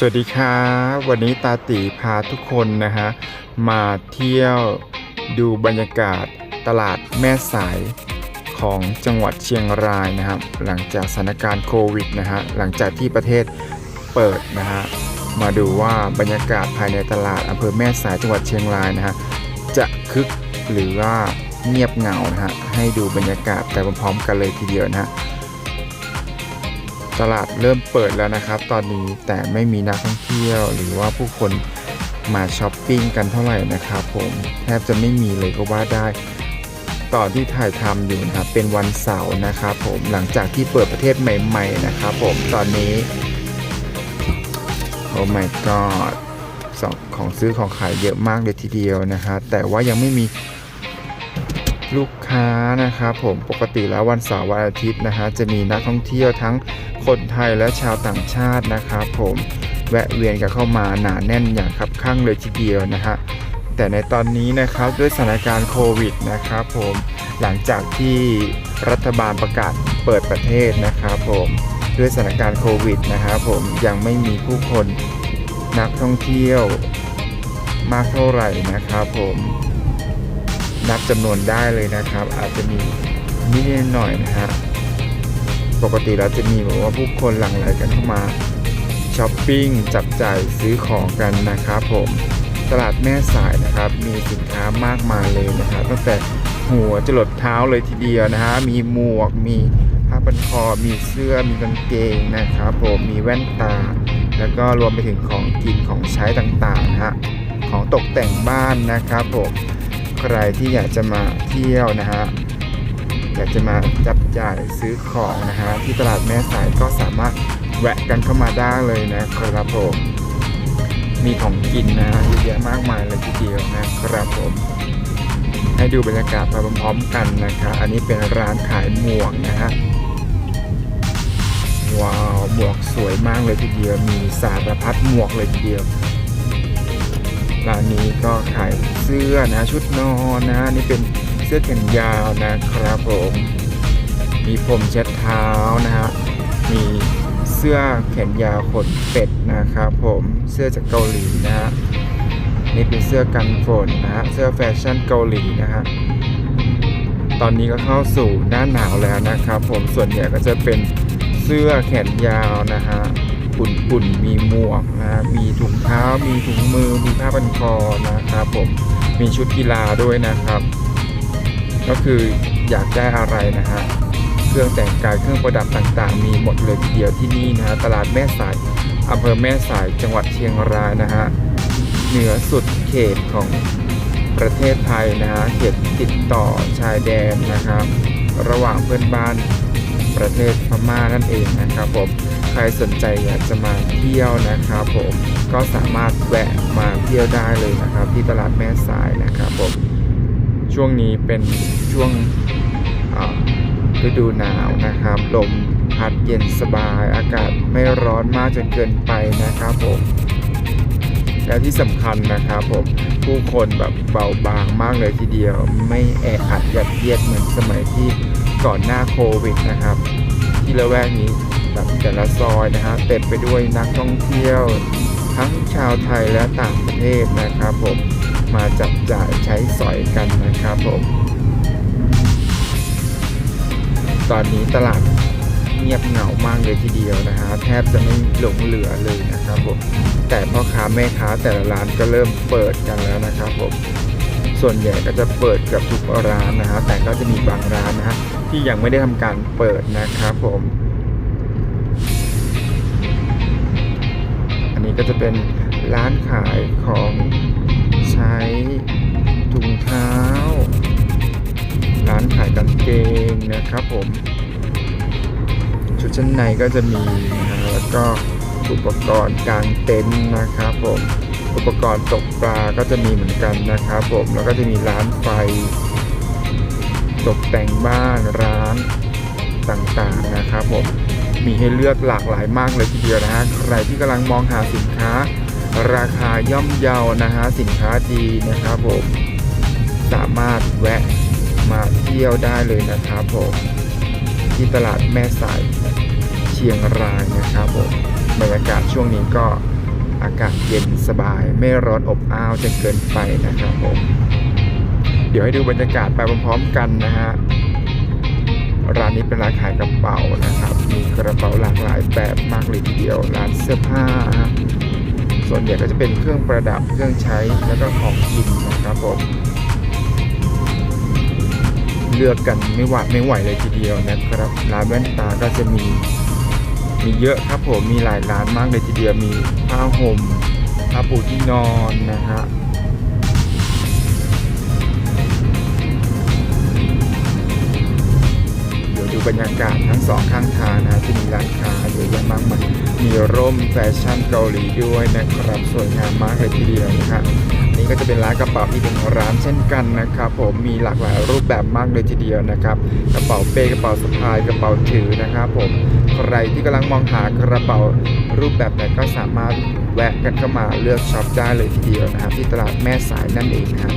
สวัสดีครับวันนี้ตาตีพาทุกคนนะฮะมาเที่ยวดูบรรยากาศตลาดแม่สายของจังหวัดเชียงรายนะครับหลังจากสถานการณ์โควิดนะฮะหลังจากที่ประเทศเปิดนะฮะมาดูว่าบรรยากาศภายในตลาดอำเภอแม่สายจังหวัดเชียงรายนะฮะจะคึกหรือว่าเงียบเหงานะฮะให้ดูบรรยากาศไปพร้อมๆกันเลยทีเดียวนะฮะ ตลาดเริ่มเปิดแล้วนะครับ ตอนนี้แต่ไม่มีนักท่องเที่ยว หรือว่าผู้คนมาช้อปปิ้งกันเท่าไหร่นะครับผมแทบจะไม่มีเลยก็ว่าได้ตอนที่ถ่ายทำอยู่นะครับเป็นวันเสาร์นะครับผมหลังจากที่เปิดประเทศใหม่ ๆ นะครับผมตอนนี้โอ้ my god ของซื้อของขายเยอะมากเลยทีเดียวนะฮะแต่ว่ายังไม่มี ลูกค้านะครับผมปกติแล้ววันเสาร์วันอาทิตย์นะฮะจะมีนักท่องเที่ยวทั้งคนไทยและชาวต่างชาตินะครับผมแวะเวียนกันเข้ามาหนาแน่นอย่างคับข้างเลยทีเดียวนะฮะแต่ในตอนนี้นะครับด้วยสถานการณ์โควิดนะครับผมหลังจากที่รัฐบาลประกาศเปิดประเทศนะครับผมด้วยสถานการณ์โควิดนะครับผมยังไม่มีผู้คนนักท่องเที่ยวมากเท่าไหร่นะครับผม นับจำนวนได้เลยนะครับ อาจจะมีนิดหน่อยนะฮะปกติเราจะมีแบบว่าผู้คนหลั่งไหลกันเข้ามาช้อปปิ้งจับจ่ายซื้อของกันนะครับผมตลาดแม่สายนะครับมีสินค้ามากมายเลยนะครับตั้งแต่หัวจรดเท้าเลยทีเดียวนะฮะมีหมวกมีผ้าพันคอมีเสื้อมีกางเกงนะครับผมมีแว่นตา แล้วก็รวมไปถึงของกินของใช้ต่างๆนะฮะของตกแต่งบ้านนะครับผม ใครที่อยากจะมาเที่ยวนะฮะอยากจะมาจับจ่ายซื้อของนะฮะที่ตลาดแม่สายก็สามารถแวะกันเข้ามาได้เลยนะครับผมมีของกินนะฮะเยอะแยะมากมายเลยทีเดียวนะครับผมให้ดูบรรยากาศไปพร้อมๆกันนะครับอันนี้เป็นร้านขายหมวกนะฮะว้าวหมวกสวยมากเลยทีเดียวมีสารพัดหมวกเลยทีเดียว ร้านนี้ก็ขายเสื้อนะชุดนอนนะนี่เป็นเสื้อแขนยาวนะครับผม มีผมเช็ดเท้านะฮะมีเสื้อแขนยาวขนเป็ดนะครับผมเสื้อจากเกาหลีนะฮะนี่เป็นเสื้อกันฝนนะฮะเสื้อแฟชั่นเกาหลีนะฮะตอนนี้ก็เข้าสู่หน้าหนาวแล้วนะครับ ผมส่วนใหญ่ก็จะเป็นเสื้อแขนยาวนะฮะ ปุ่นๆ มีหมวกนะมีถุงเท้า มีถุงมือ มีผ้าพันคอนะครับผมมีชุดกีฬาด้วยนะครับ ก็คืออยากได้อะไรนะฮะเครื่องแต่งกายเครื่องประดับต่างๆ มีหมดเลยทีเดียวที่นี่นะฮะตลาดแม่สายอำเภอแม่สายจังหวัดเชียงรายนะฮะเหนือสุดเขตของประเทศไทยนะฮะเขตติดต่อชายแดนนะครับ ระหว่างเพื่อนบ้านประเทศพม่านั่นเองนะครับผม รสนใจอยากจะมาเที่ยวนะครับผมก็สามารถแวะมาเที่ยวได้เลยนะครับ ที่ตลาดแม่สายนะครับผมช่วงนี้เป็นช่วงฤดูหนาวนะครับลมพัดเย็นสบายอากาศไม่ร้อนมากจนเกินไปนะครับผมและที่สำคัญนะครับผมผู้คนแบบเบาบางมากเลยทีเดียว ไม่แออัดยัดเยียดเหมือนสมัยที่ก่อนหน้าโควิดนะครับ ที่ละแวกนี้ แบบแต่ละซอยนะฮะเต็มไปด้วยนักท่องเที่ยว ทั้งชาวไทยและต่างประเทศนะครับผมมาจับจ่ายใช้สอยกันนะครับผมตอนนี้ตลาดเงียบเหงามากเลยทีเดียวนะฮะแทบจะไม่หลงเหลือเลยนะครับผมแต่พ่อค้าแม่ค้าแต่ละร้านก็เริ่มเปิดกันแล้วนะครับผมส่วนใหญ่ก็จะเปิดเกับทุกร้านนะฮะแต่ก็จะมีบางร้านนะฮะที่ยังไม่ได้ทำการเปิดนะครับผม ก็จะเป็นร้านขายของใช้ถุงเท้า ร้านขายกางเกงนะครับผม ชุดชั้นในก็จะมีนะฮะแล้วก็อุปกรณ์กางเต็นท์นะครับผม อุปกรณ์ตกปลาก็จะมีเหมือนกันนะครับผม แล้วก็จะมีร้านไฟ ตกแต่งบ้านร้านต่างๆนะครับผม มีให้เลือกหลากหลายมากเลยทีเดียวนะฮะใครที่กำลังมองหาสินค้า ราคาย่อมเยานะฮะสินค้าดีนะครับผมสามารถแวะมาเที่ยวได้เลยนะครับผมที่ตลาดแม่สายเชียงรายนะครับผมบรรยากาศช่วงนี้ก็อากาศเย็นสบาย ไม่ร้อนอบอ้าวจนเกินไปนะครับผมเดี๋ยวให้ดูบรรยากาศไปพร้อมๆกันนะฮะ ร้านนี้เป็นร้านขายกระเป๋านะครับ มีกระเป๋าหลากหลายแบบมากเลยทีเดียว ร้านเสื้อผ้า ส่วนใหญ่ก็จะเป็นเครื่องประดับ เครื่องใช้ แล้วก็ของกินนะครับผมเลือกกันไม่หวาดไม่ไหวเลยทีเดียวนะครับ ร้านแว่นตาก็จะมีมีเยอะครับผมมีหลายร้านมากเลยทีเดียวมีผ้าห่มผ้าปูที่นอนนะฮะ บรรยากาศทั้งสองข้างทางนะจะมีร้านค้าเยอะแยะมากมายมีร่มแฟชั่นเกาหลีด้วยนะครับสวยงามมากเลยทีเดียวนะครับนี่ก็จะเป็นร้านกระเป๋าอีกหนึ่งร้านเช่นกันนะครับผมมีหลากหลายรูปแบบมากเลยทีเดียวนะครับ กระเป๋าเป้กระเป๋าสะพายกระเป๋าถือนะครับผมใครที่กำลังมองหากระเป๋ารูปแบบไหนก็สามารถแวะกันเข้ามาเลือกช็อปได้เลยทีเดียวนะครับที่ตลาดแม่สายนั่นเองครับ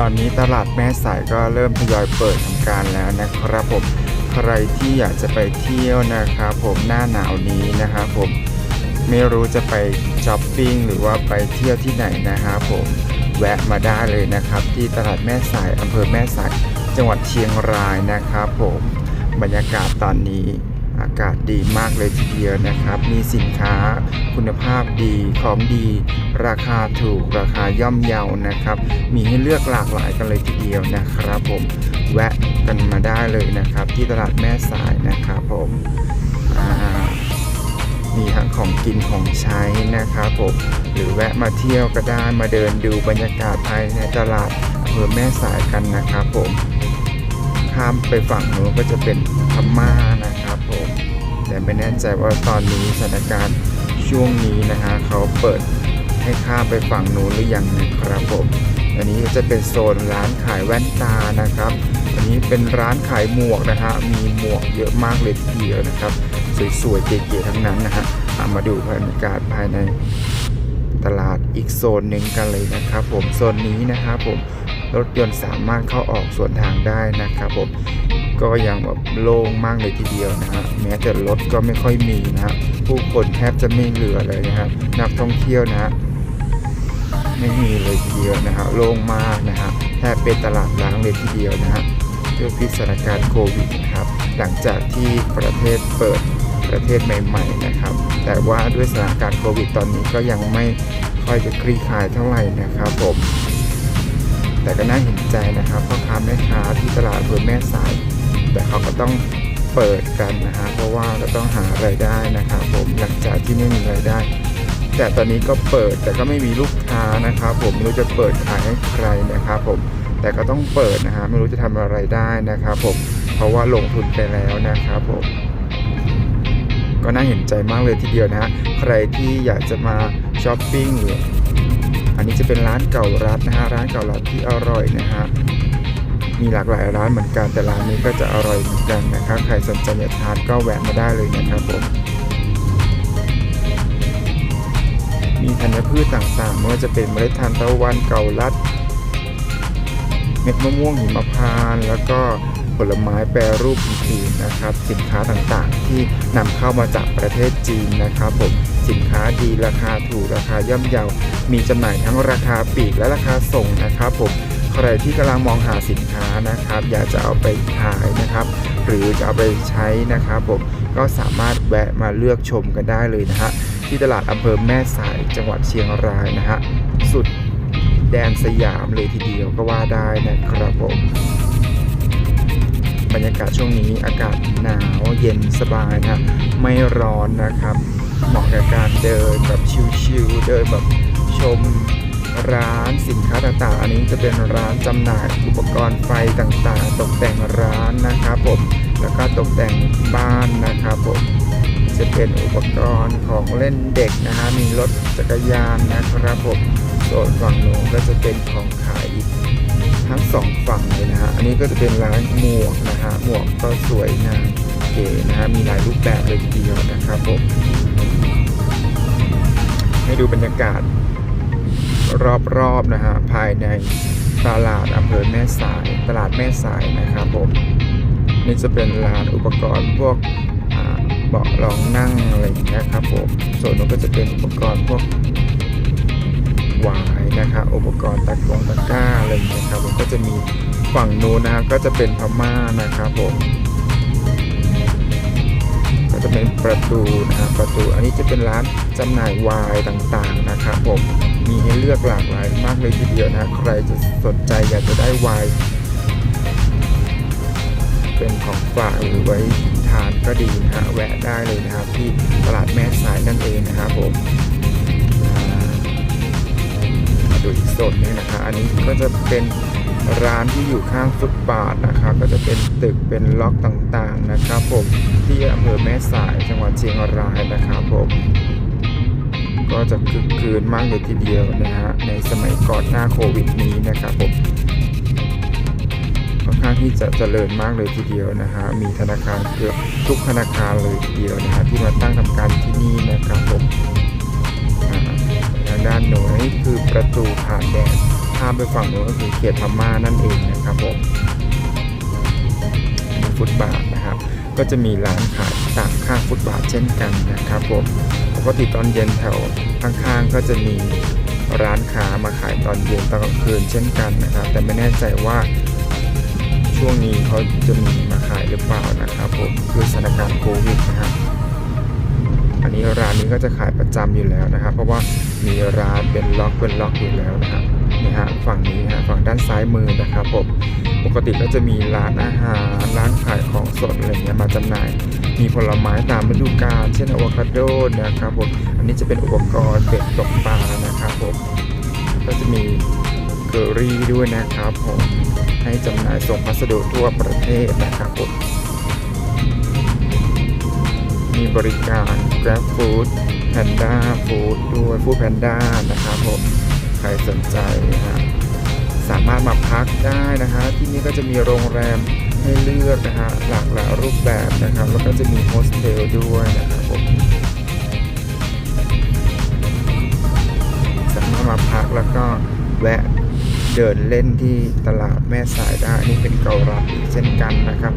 ตอนนี้ตลาดแม่สายก็เริ่มทยอยเปิดทำการแล้วนะครับผมใครที่อยากจะไปเที่ยวนะครับผมหน้าหนาวนี้นะครับผมไม่รู้จะไปช้อปปิ้งหรือว่าไปเที่ยวที่ไหนนะครับผมแวะมาได้เลยนะครับ ที่ตลาดแม่สายอำเภอแม่สาย จังหวัดเชียงรายนะครับผมบรรยากาศตอนนี้ อากาศดีมากเลยทีเดียวนะครับ มีสินค้าคุณภาพดีของดี ราคาถูกราคาย่อมเยานะครับ มีให้เลือกหลากหลายกันเลยทีเดียวนะครับผมแวะกันมาได้เลยนะครับ ที่ตลาดแม่สายนะครับผมมีทั้งของกินของใช้นะครับผมหรือแวะมาเที่ยวก็ได้มาเดินดูบรรยากาศภายในตลาดอำเภอแม่สายกันนะครับผม ข้ามไปฝั่งนู้นก็จะเป็นพม่านะครับผมแต่ไม่แน่ใจว่าตอนนี้สถานการณ์ช่วงนี้นะฮะเขาเปิดให้ข้ามไปฝั่งนู้นหรือยังนะครับผมอันนี้ก็จะเป็นโซนร้านขายแว่นตานะครับ อันนี้เป็นร้านขายหมวกนะฮะมีหมวกเยอะมากเลยทีเดียวนะครับ สวยๆเก๋ๆทั้งนั้นนะฮะอะมาดูบรรยากาศภายในตลาดอีกโซนหนึ่งกันเลยนะครับ ผมโซนนี้นะครับผม รถยนต์สามารถเข้าออกส่วนทางได้นะครับผมก็ยังแบบโล่งมากเลยทีเดียวนะฮะแม้แต่รถก็ไม่ค่อยมีนะฮะผู้คนแทบจะไม่เหลือเลยนะฮะนักท่องเที่ยวนะฮะไม่มีเลยทีเดียวนะฮะโล่งมากนะฮะแทบเป็นตลาดล้างเลยทีเดียวนะฮะด้วยพิษสถานการณ์โควิดนะครับหลังจากที่ประเทศเปิดประเทศใหม่ ๆนะครับ แต่ว่าด้วยสถานการณ์โควิดตอนนี้ก็ยังไม่ค่อยจะคลี่คลายเท่าไหร่นะครับผม แต่ก็น่าเห็นใจนะครับพ่อค้าแม่ค้าที่ตลาดอำเภอแม่สาย แต่เขาก็ต้องเปิดกันนะฮะเพราะว่าก็ต้องหารายได้นะครับผมหลังจากที่ไม่มีรายได้ แต่ตอนนี้ก็เปิดแต่ก็ไม่มีลูกค้านะครับผมไม่รู้จะเปิดขายให้ใครนะครับผมแต่ก็ต้องเปิดนะฮะไม่รู้จะทำอะไรได้นะครับผมเพราะว่าลงทุนไปแล้วนะครับผมก็น่าเห็นใจมากเลยทีเดียวนะฮะใครที่อยากจะมาช้อปปิ้งหรือ อันนี้จะเป็นร้านเก่ารัดนะฮะร้านเก่ารัดที่อร่อยนะฮะมีหลากหลายร้านเหมือนกันแต่ร้านนี้ก็จะอร่อยเหมือนกันนะครับใครสนใจอยากทานก็แวะมาได้เลยนะครับผมมีธัญพืชต่างๆไม่ว่าจะเป็นเมล็ดทานตะวันเก่าลัดเม็ดมะม่วงหิมพานต์แล้วก็ผลไม้แปรรูปอื่นๆนะครับ สินค้าต่างๆ ที่นำเข้ามาจากประเทศจีนนะครับผม สินค้าดีราคาถูกราคาย่อมเยา มีจำหน่ายทั้งราคาปลีกและราคาส่งนะครับผมใครที่กำลังมองหาสินค้านะครับ อยากจะเอาไปขายนะครับ หรือจะเอาไปใช้นะครับผมก็สามารถแวะมาเลือกชมกันได้เลยนะฮะที่ตลาดอำเภอแม่สายจังหวัดเชียงรายนะฮะสุดแดดนสยามเลยทีเดียวก็ว่าได้นะครับผมบรรยากาศช่วงนี้อากาศหนาวเย็นสบายนะไม่ร้อนนะครับ เหมาะกับการเดินแบบชิลๆเดินแบบชมร้านสินค้าต่างๆ อันนี้จะเป็นร้านจำหน่ายอุปกรณ์ไฟต่างๆ ตกแต่งร้านนะครับผม แล้วก็ตกแต่งบ้านนะครับผม จะเป็นอุปกรณ์ของเล่นเด็กนะฮะ มีรถจักรยานนะครับผม ส่วนฝั่งโน้นก็จะเป็นของขายอีกทั้งสองฝั่งเลยนะฮะ อันนี้ก็จะเป็นร้านหมวกนะฮะ หมวกก็สวยงาม เก๋นะฮะมีหลายรูปแบบเลยทีเดียวนะครับผมให้ดูบรรยากาศ รอบๆนะฮะภายในตลาดอำเภอแม่สาย ตลาดแม่สายนะครับผมนี่จะเป็นร้านอุปกรณ์พวกเบาะรองนั่งอะไรอย่างเงี้ยครับผมส่วนนู้นก็จะเป็นอุปกรณ์พวกหวายนะครับอุปกรณ์ตะกงตะกร้าอะไรอย่างเงี้ยครับผมก็จะมีฝั่งนู้นนะครับก็จะเป็นพม่านะครับผม ก็จะเป็นประตูนะครับประตูอันนี้จะเป็นร้านจำหน่ายวายต่างๆนะครับผมมีให้เลือกหลากหลายมากเลยทีเดียวนะใครจะสนใจอยากจะได้วายเป็นของฝากหรือไว้ทานก็ดีนะฮะแวะได้เลยนะครับที่ตลาดแม่สายนั่นเองนะครับผมมาดูอีกโซนหนึงนะคะอันนี้ก็จะเป็น ร้านที่อยู่ข้างฟุตบาทนะครับก็จะเป็นตึกเป็นล็อกต่างๆนะครับผมที่อำเภอแม่สายจังหวัดเชียงรายนะครับผมก็จะคึกคืนมากเลยทีเดียวนะฮะในสมัยก่อนหน้าโควิดนี้นะครับผมค่อนข้างที่จะเจริญมากเลยทีเดียวนะฮะมีธนาคารเกือบทุกธนาคารเลยทีเดียวนะฮะที่มาตั้งทำการที่นี่นะครับผมทางด้านโน้นนี่คือประตูผ่านแดน ข้ามไปฝั่งโน้นก็คือเขตพม่านั่นเองนะครับผมฟุตบาทนะครับ ก็จะมีร้านขายตามข้างฟุตบาทเช่นกันนะครับผมปกติตอนเย็นแถวข้างๆก็จะมีร้านค้ามาขายตอนเย็นตอนกลางคืนเช่นกันนะครับ แต่ไม่แน่ใจว่าช่วงนี้เขาจะมีมาขายหรือเปล่านะครับผมคือสถานการณ์โควิดนะครับอันนี้ร้านนี้ก็จะขายประจำอยู่แล้วนะครับ เพราะว่ามีร้านเป็นล็อกเป็นล็อกอยู่แล้วนะครับ นี่ฮะฝั่งนี้ฮะฝั่งด้านซ้ายมือนะครับผมปกติก็จะมีร้านอาหารร้านขายของสดอะไรเงี้ยมาจำหน่าย มีผลไม้ตามฤดูกาลเช่นอะโวคาโดนะครับผมอันนี้จะเป็นอุปกรณ์เบ็ดตกปลานะครับผมก็จะมีเกอรี่ด้วยนะครับผมให้จำหน่ายส่งพัสดุทั่วประเทศนะครับผมมีบริการ Grab Food Panda Food ด้วย Food Panda นะครับผม รสนใจนะฮะสามารถมาพักได้นะฮะที่นี่ก็จะมีโรงแรมให้เลือกนะฮะหลากหลายรูปแบบนะครับแล้วก็จะมีโฮสเทลด้วยนะครับผมสามารถมาพักแล้วก็แวะเดินเล่นที่ตลาดแม่สายได้อันนี่เป็นเกาลัดอีกเช่นกันนะครับ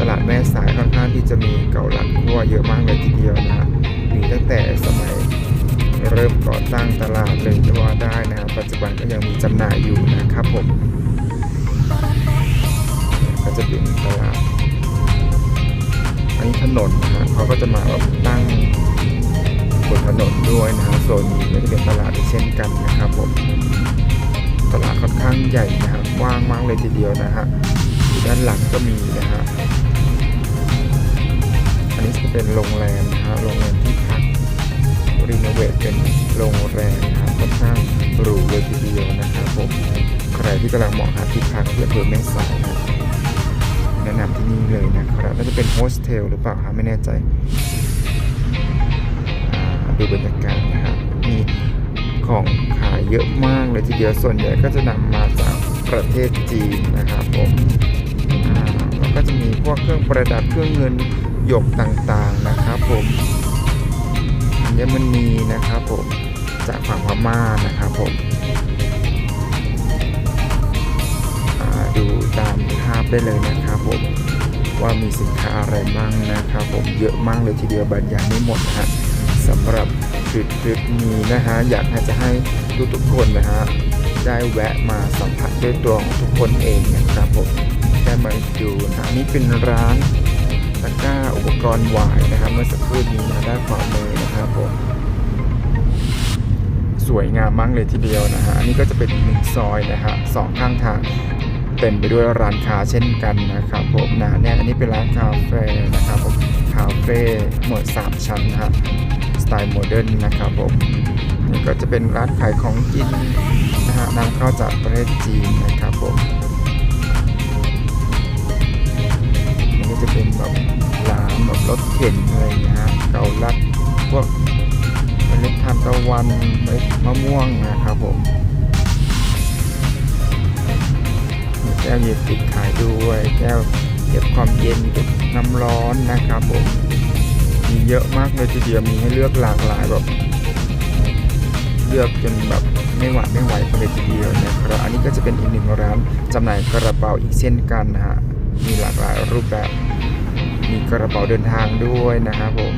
ตลาดแม่สายค่อนข้างที่จะมีเกาลัดคั่วเยอะมากเลยทีเดียวนะฮะมีตั้งแต่สมัย เริ่มก่อตั้งตลาดเลยก็ว่าได้นะครับปัจจุบันก็ยังมีจำหน่ายอยู่นะครับผมก็จะเป็นตลาดอันนี้ถนนนะฮะเขาก็จะมาแบบตั้งบนถนนด้วยนะฮะโซนนี้ก็จะเป็นตลาดเช่นกันนะครับผมตลาดค่อนข้างใหญ่นะครับกว้างมากเลยทีเดียวนะฮะด้านหลังก็มีนะฮะอันนี้จะเป็นโรงแรมนะฮะโรงแรมที่พั รีโนเวทเป็นโรงแรมนะครับค่อนข้างหรูเลยทีเดียวนะครับผมใครที่กำลังมองหาที่พักที่อำเภอแม่สายนะแนะนำที่นี่เลยนะครับน่าจะเป็นโฮสเทลหรือเปล่าครับไม่แน่ใจดูบรรยากาศนะครับมีของขายเยอะมากเลยทีเดียวส่วนใหญ่ก็จะนำมาจากประเทศจีนนะครับผมแล้วก็จะมีพวกเครื่องประดับเครื่องเงินหยกต่างๆนะครับผม ญมณีนะครับผมจากฝั่งพม่านะครับผมดูตามภาพได้เลยนะครับผมว่ามีสินค้าอะไรบ้างนะครับผมเยอะมากเลยทีเดียวบรรยายไม่หมดนะฮะสำหรับคลิปคลิปนี้นะฮะอยากจะให้ทุกๆคนนะฮะได้แวะมาสัมผัสด้วยตัวของทุกคนเองนะครับผมได้มาดูนะนนี้เป็นร้านตะกร้าอุปกรณ์วายนะครับเมื่อสักครู่นี้นะด้านขวามือ นะครับผมสวยงามมากเลยทีเดียวนะฮะอันนี้ก็จะเป็นหนึ่งซอยนะฮะสองข้างทางเต็มไปด้วยร้านค้าเช่นกันนะครับผมนะเนี่ยอันนี้เป็นร้านคาเฟ่นะครับผมคาเฟ่หมดสามชั้นนะฮะสไตล์โมเดิร์นนะครับผมนี่ก็จะเป็นร้านขายของกินนะฮะนำเข้าจากประเทศจีนนะครับผมนี่ก็จะเป็นแบบร้านแบบรถเข็นอะไรอย่างเงี้ยฮะเกาลัด วกเมล็ดทานตะวันเมล็ดมะม่วงนะครับผมมีแก้วเย็นติดขายด้วยแก้วเก็บความเย็นเก็บน้ำร้อนนะครับผมมีเยอะมากเลยทีเดียวมีให้เลือกหลากหลายแบบเลือกจนแบบไม่หวาดไม่ไหวกันเลยทีเดียวนะครับอันนี้ก็จะเป็นอีกหนึ่งร้านจำหน่ายกระเป๋าอีกเช่นกันนะฮะมีหลากหลายรูปแบบมีกระเป๋าเดินทางด้วยนะครับผม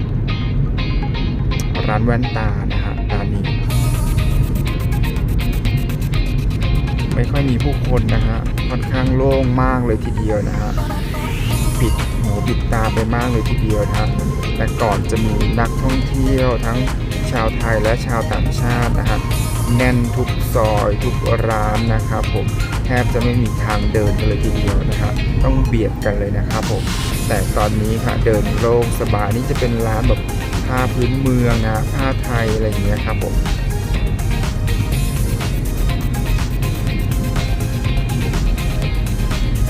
ร้านแว่นตานะฮะร้านนี้ ไม่ค่อยมีผู้คนนะฮะค่อนข้างโล่งมากเลยทีเดียวนะฮะปิดหูปิดตาไปมากเลยทีเดียวนะฮะแต่ก่อนจะมีนักท่องเที่ยวทั้งชาวไทยและชาวต่างชาตินะฮะแน่นทุกซอยทุกร้านนะครับผมแทบจะไม่มีทางเดินกันเลยทีเดียวนะฮะต้องเบียดกันเลยนะครับผม แต่ตอนนี้ค่ะเดินโล่งสบายนี่จะเป็นร้านแบบผ้าพื้นเมืองนะผ้าไทยอะไรอย่างเงี้ยครับผม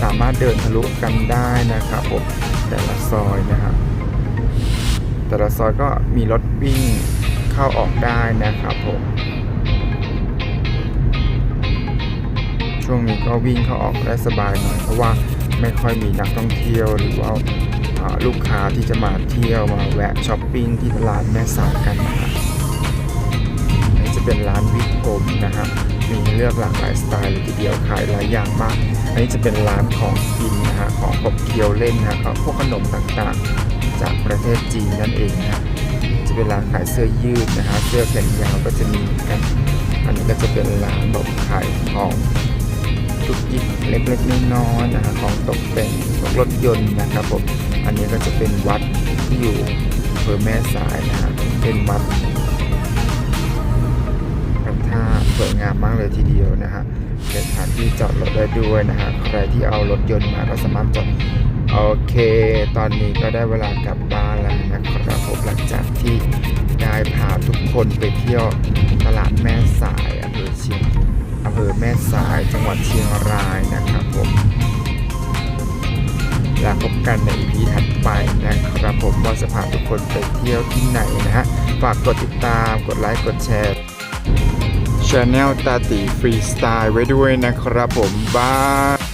สามารถเดินทะลุกันได้นะครับผมแต่ละซอยนะครับแต่ละซอยก็มีรถวิ่งเข้าออกได้นะครับผมช่วงนี้ก็วิ่งเข้าออกได้สบายหน่อยเพราะว่า ไม่ค่อยมีนักท่องเที่ยวหรือว่าาลูกค้าที่จะมาเที่ยวมาแวะช้อปปิ้งที่ตลาดแม่สายกันนะครับอันนี้จะเป็นร้านวิกผมนะฮะมีให้เลือกหลากหลายสไตล์เลยทีเดียวขายหลายอย่างมาก อันนี้จะเป็นร้านของกินนะฮะของขบเคี้ยวเล่นนะฮะของพวกขนมต่างๆ จากประเทศจีนนั่นเองนะจะเป็นร้านขายเสื้อยืดนะฮะเสื้อแขนยาวก็จะมีกัน อันนี้ก็จะเป็นร้านแบบขายของ จุกจิกเล็กๆน้อยๆนะฮะของตกแต่งพวกรถยนต์นะครับผมอันนี้ก็จะเป็นวัดที่อยู่อำเภอแม่สายนะฮะเป็นวัดทำท่าสวยงามมากเลยทีเดียวนะฮะเป็นสถานที่จอดรถได้ด้วยนะฮะใครที่เอารถยนต์มาก็สามารถจอดโอเค ตอนนี้ก็ได้เวลากลับบ้านแล้วนะครับผมหลังจากที่ได้พาทุกคนไปเที่ยวตลาดแม่สายอำเภอเชียง อำเภอแม่สายจังหวัดเชียงรายนะครับผมแล้วพบกันในพีถัดไปนะครับผมว่าจะพาทุกคนไปเที่ยวที่ไหนนะฮะ ฝากกดติดตามกดไลค์กดแชร์ช anel ตาตีฟรีสไตล์ไว้ด้วยนะครับผม บาย